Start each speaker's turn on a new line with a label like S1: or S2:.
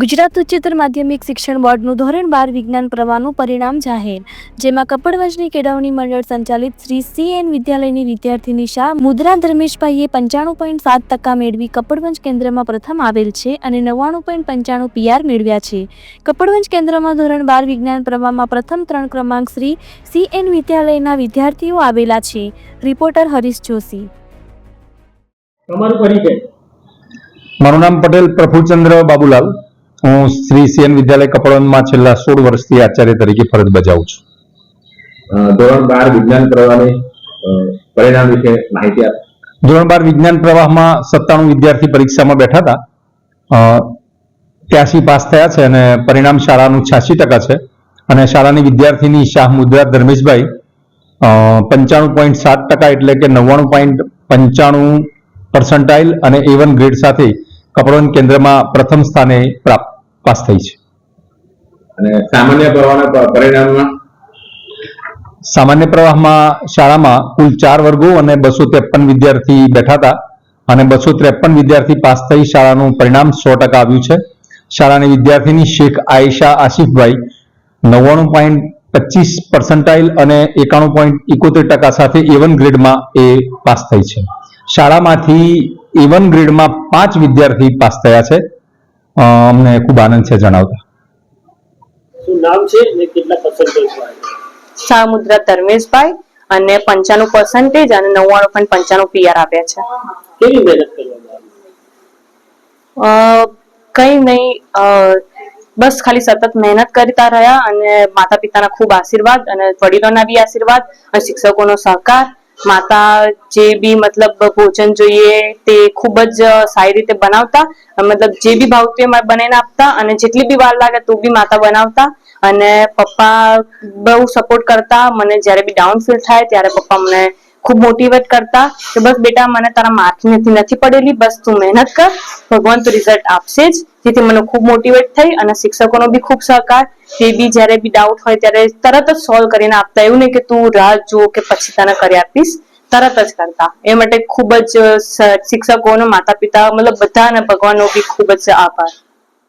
S1: ગુજરાત ઉચ્ચતર માધ્યમિક શિક્ષણ બોર્ડનું ધોરણ બાર વિજ્ઞાન પ્રવાહનું પરિણામ જાહેર જેમાં કપડવંજની કેળવણી મંડળ સંચાલિત શ્રી સી એન વિદ્યાલયની વિદ્યાર્થી નિશા મુદ્રા ધર્મેશભાઈએ પંચાણું પોઈન્ટ સાત ટકા મેળવી કપડવંજ કેન્દ્રમાં પ્રથમ આવેલ છે અને નવ્વાણું પોઈન્ટ પંચાણું પીઆર મેળવ્યા છે. કપડવંજ કેન્દ્રમાં ધોરણ બાર વિજ્ઞાન પ્રવાહમાં પ્રથમ ત્રણ ક્રમાંક શ્રી સી એન વિદ્યાલયના વિદ્યાર્થીઓ આવેલા છે. રિપોર્ટર હરીશ જોશી.
S2: તમારું પરિચય.
S3: મારું નામ પટેલ પ્રફુચંદ્ર બાબુલાલ. હું શ્રી સીએન વિદ્યાલય કપડવનમાં છેલ્લા સોળ વર્ષથી આચાર્ય તરીકે ફરજ બજાવું છું.
S2: ધોરણ બાર વિજ્ઞાન પ્રવાહની પરિણામ વિશે માહિતી આપ.
S3: ધોરણ બાર વિજ્ઞાન પ્રવાહમાં સત્તાણું વિદ્યાર્થી પરીક્ષામાં બેઠા હતા. ત્યાંસી પાસ થયા છે અને પરિણામ શાળાનું છ્યાસી ટકા છે. અને શાળાની વિદ્યાર્થીની શાહ મુદ્રા ધર્મેશભાઈ પંચાણું પોઈન્ટ સાત ટકા એટલે કે નવ્વાણું પોઈન્ટ પંચાણું પર્સન્ટાઇલ અને એવન ગ્રેડ સાથે કપડવંજ કેન્દ્રમાં પ્રથમ સ્થાને પ્રાપ્ત પાસ થઈ છે.
S2: અને સામાન્ય પ્રવાહના પરિણામમાં?
S3: સામાન્ય પ્રવાહમાં શાળામાં કુલ ચાર વર્ગો અને બસો ત્રેપન વિદ્યાર્થી બેઠા હતા અને બસો ત્રેપન વિદ્યાર્થી પાસ થઈ શાળાનું પરિણામ સો ટકા આવ્યું છે. શાળાની વિદ્યાર્થીની શેખ આયશા આસિફભાઈ નવ્વાણું પોઈન્ટ પચીસ પર્સન્ટાઇલ અને એકાણું પોઈન્ટ ઇકોતેર ટકા સાથે એવન ગ્રેડમાં એ પાસ થઈ છે. શાળામાંથી એવન ગ્રેડમાં પાંચ વિદ્યાર્થી પાસ થયા છે. અમને ખૂબ આનંદ છે જણાવતા.
S4: શું નામ છે ને કેટલા પર્સન્ટેજ
S5: શાહ મુદ્રા ધર્મેશભાઈ અને પંચાણું પર્સન્ટેજ અને નવ્વાણું પોઈન્ટ પંચાણું પીઆર આપ્યા છે.
S4: કેવી મહેનત કરવામાં
S5: અ, કઈ નહીં અ, બસ ખાલી સતત મહેનત કરતા રહ્યા અને માતા પિતાના ખૂબ આશીર્વાદ અને વડીલોના બી આશીર્વાદ અને શિક્ષકોનો સહકાર માતા જે બી મતલબ ભોજન જોઈએ તે ખૂબ જ સારી રીતે બનાવતા, મતલબ જે બી ભાવતું એ બનાવીને આપતા અને જેટલી બી વાર લાગે તો બી માતા બનાવતા અને પપ્પા બહુ સપોર્ટ કરતા. મને જ્યારે બી ડાઉન ફીલ થાય ત્યારે પપ્પા મને ખૂબ મોટિવેટ કરતા કે બસ બેટા, મને તારા માર્ક નથી નથી પડેલી, બસ તું મહેનત કર, ભગવાન તો રિઝલ્ટ આપશે જ. જેથી મને ખૂબ મોટિવેટ થઈ અને શિક્ષકોનો બી ખૂબ સહકાર. તે બી જ્યારે બી ડાઉટ હોય ત્યારે તરત જ સોલ્વ કરીને આપતા. એવું નહીં કે તું રાહ જો કે પછી તને કરી આપીશ. તરત જ કરતા. એ માટે ખૂબ જ શિક્ષકોનો માતા પિતા મતલબ બધા અને ભગવાનનો બી ખૂબ જ આભાર.